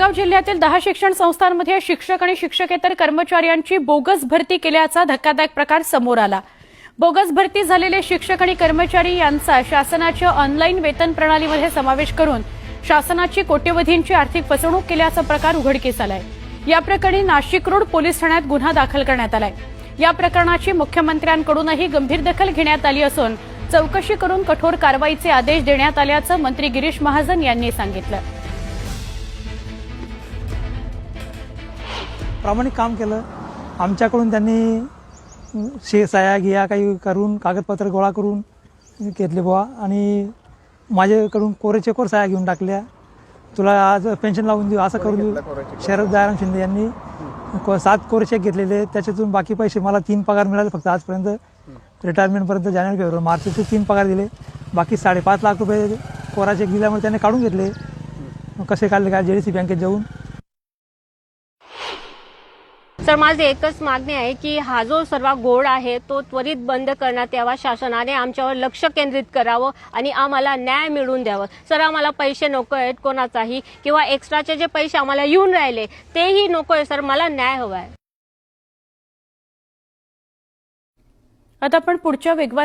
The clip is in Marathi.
जळगाव जिल्ह्यातील दहा शिक्षण संस्थांमध्ये शिक्षक आणि शिक्षकेतर कर्मचाऱ्यांची बोगस भरती केल्याचा धक्कादायक प्रकार समोर आला. बोगस भरती झालेले शिक्षक आणि कर्मचारी यांचा शासनाच्या ऑनलाईन वेतन प्रणालीमध्ये समावेश करून शासनाची कोट्यवधींची आर्थिक फसवणूक केल्याचा प्रकार उघडकीस आलाय. या प्रकरणी नाशिक रोड पोलीस ठाण्यात गुन्हा दाखल करण्यात आलाय. या प्रकरणाची मुख्यमंत्र्यांकडूनही गंभीर दखल घेण्यात आली असून चौकशी करून कठोर कारवाईचे आदेश देण्यात आल्याचं मंत्री गिरीश महाजन यांनी सांगितलं. प्रामाणिक काम केलं. आमच्याकडून त्यांनी शे सह्या घिया काही करून कागदपत्र गोळा करून घेतले बुवा. आणि माझ्याकडून कोरे चेकवर सह्या घेऊन टाकल्या. तुला आज पेन्शन लावून देऊ असं करून देऊ. शरद दयाराम शिंदे यांनी को- सात कोरे चेक घेतलेले. त्याच्यातून बाकी पैसे मला तीन पगार मिळाले फक्त आजपर्यंत. रिटायरमेंटपर्यंत जानेवारी फेब्रुवारी मार्चचे तीन पगार दिले. बाकी साडेपाच लाख रुपये कोरा चेक दिल्यामुळे त्याने काढून घेतले. कसे काढले? काय जेडीसी बँकेत जाऊन तर माझी एकच मागणी आहे की हा जो सर्व गोड आहे तो त्वरित बंद करण्यात यावा. शासनाने आमच्यावर लक्ष केंद्रित करावं आणि आम्हाला न्याय मिळवून द्यावं. सर आम्हाला पैसे नको आहेत कोणाचाही किंवा एक्स्ट्राचे जे पैसे आम्हाला येऊन राहिले तेही नको आहे सर मला न्याय हवा आहे. आता आपण पुढच्या वेगवान